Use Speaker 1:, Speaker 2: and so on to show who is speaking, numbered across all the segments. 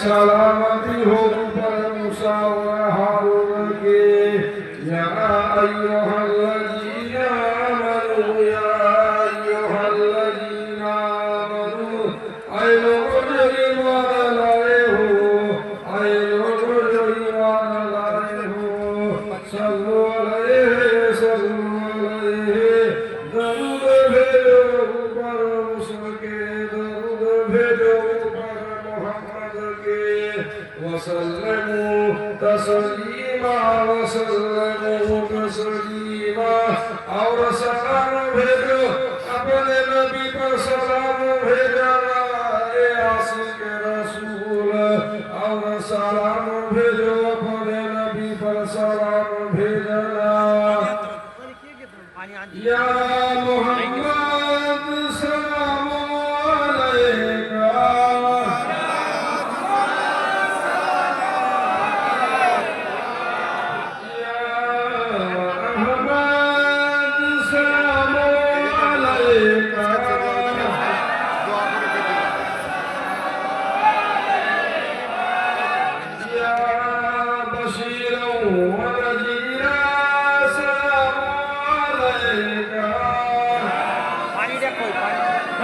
Speaker 1: সালামতি হোক وسلموا تسليما وسلموا تسليما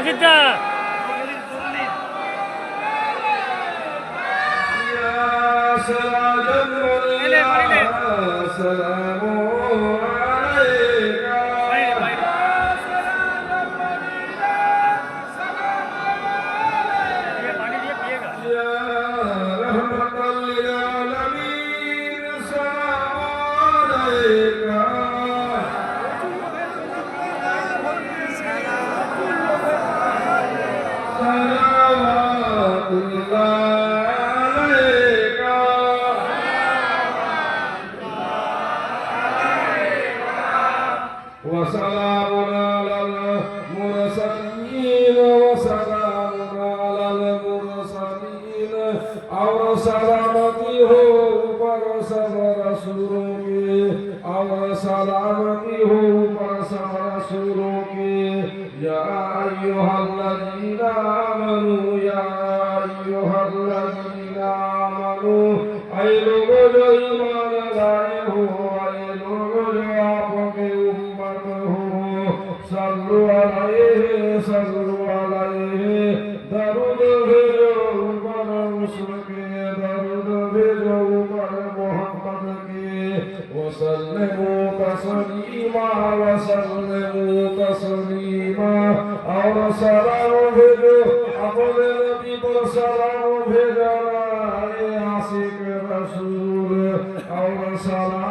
Speaker 2: Agenda!
Speaker 1: الله يا أيها الذين آمنوا يا أيها الذين آمنوا أي لغة الإيمان لا বড় সারাও ভেদ আমলে নবী বড় সারাও ভেদ আশিক রসুল আর সারা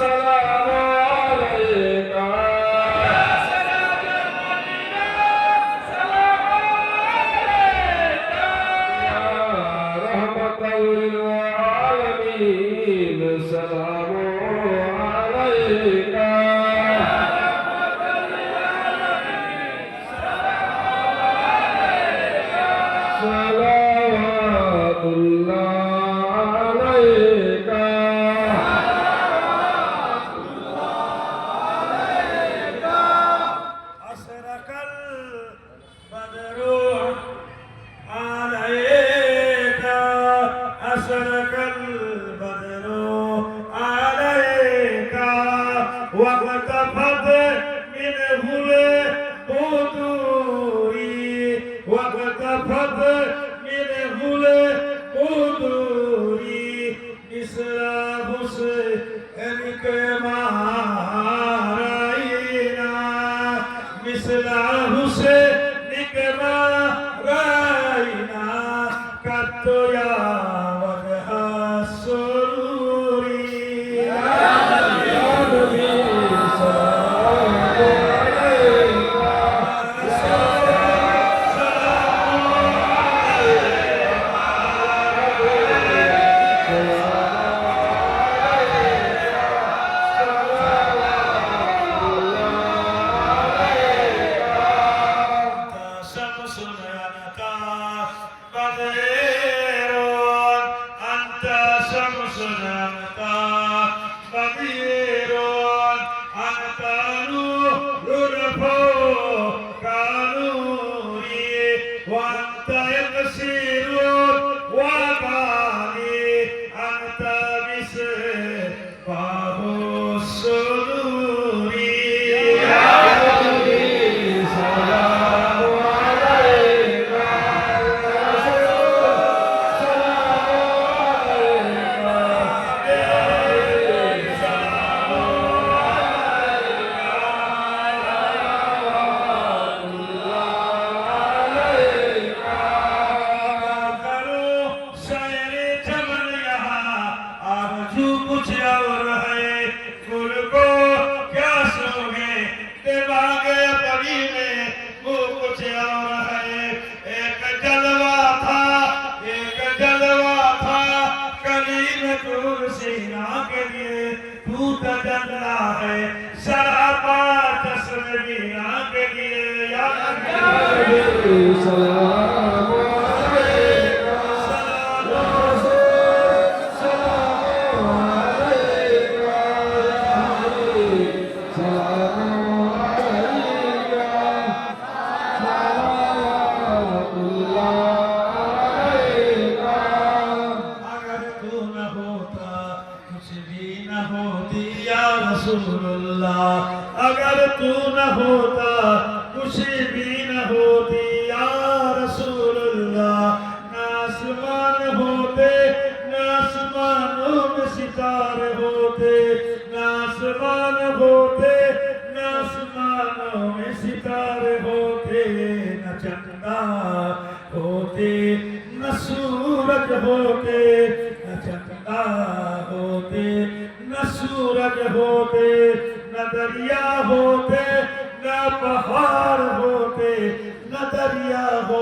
Speaker 1: Nossa, nossa.
Speaker 2: você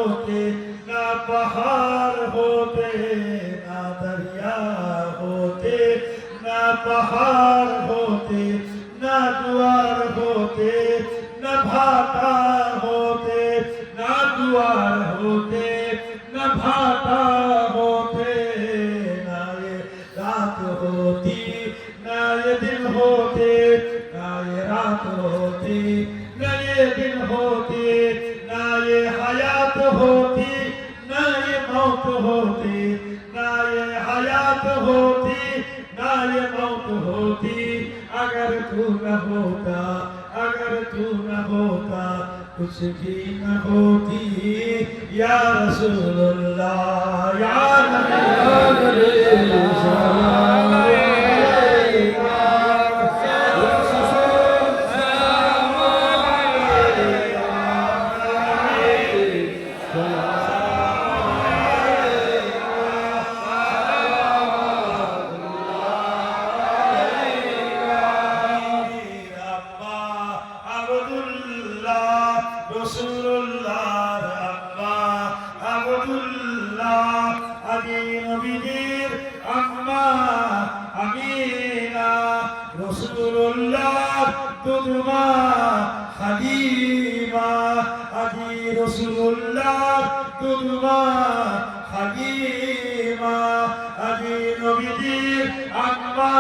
Speaker 2: होते ना पहाड़ होते ना दरिया होते ना पहाड़ होते कुछ भी न होती या रसूल अल्लाह या नबी কালিমা আজি রসুল্লাহ তুলমা হাকিমা আজি নবীজির আম্মা।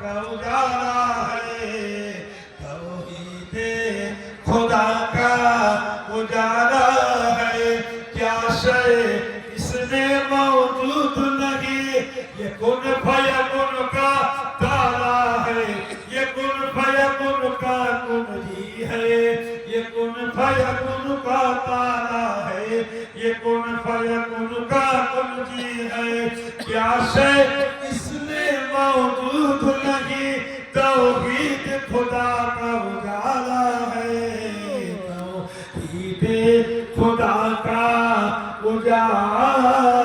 Speaker 2: کا ہے توحید کا یہ کن بھیا کا تارا ہے؟ یہ کن بھیا کن کا کن ہی ہے؟ یہ کن بھیا کن کا تارا ہے؟ یہ کن بھیا کن کا کن جی ہے؟ کیا شے؟ اس موجود نہیں توحید خدا کا اجالا ہے توحید خدا کا اجالا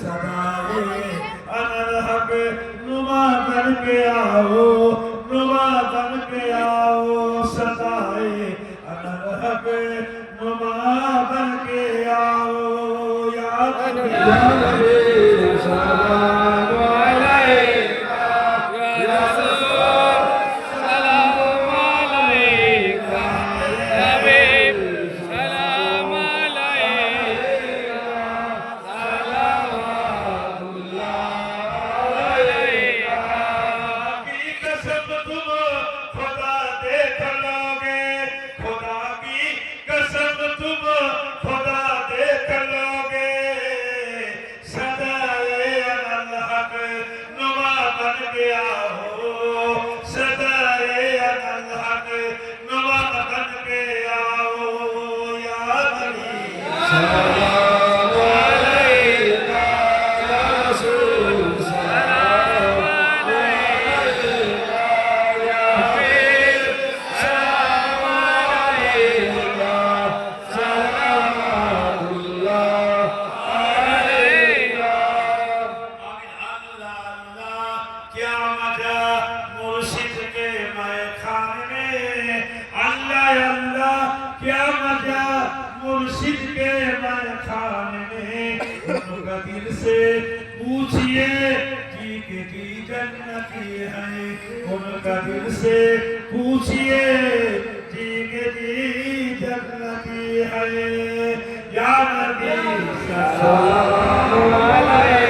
Speaker 2: ਸਦਾਏ ਅਨਰਹਬ ਨੁਮਾ ਕਰ ਪਿਆਓ। مجھ کے خانے ان کا دل سے پوچھئے کی کتنی ان کا دل سے پوچھئے کی کتنی جنتی یا نبی صلی اللہ
Speaker 1: علیہ وسلم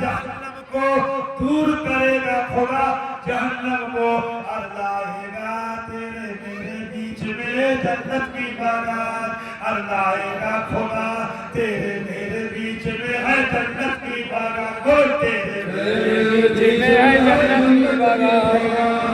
Speaker 2: جہنم کو دور کرے گا خدا، جہنم کو۔ اللہ لائے گا تیرے میرے بیچ میں جنت کی باغات اللہ لائے گا خدا، تیرے میرے بیچ میں ہے جنت کی باغات کوئی تیرے میرے بیچ میں ہے
Speaker 1: جنت کی باغات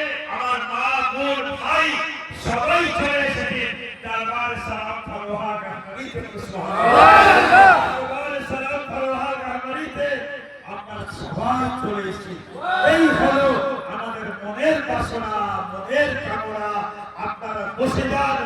Speaker 2: আমরা সবাই চলে এসেছি এই হলো আমাদের মনের বাসনা মনের আপনারা বসে যান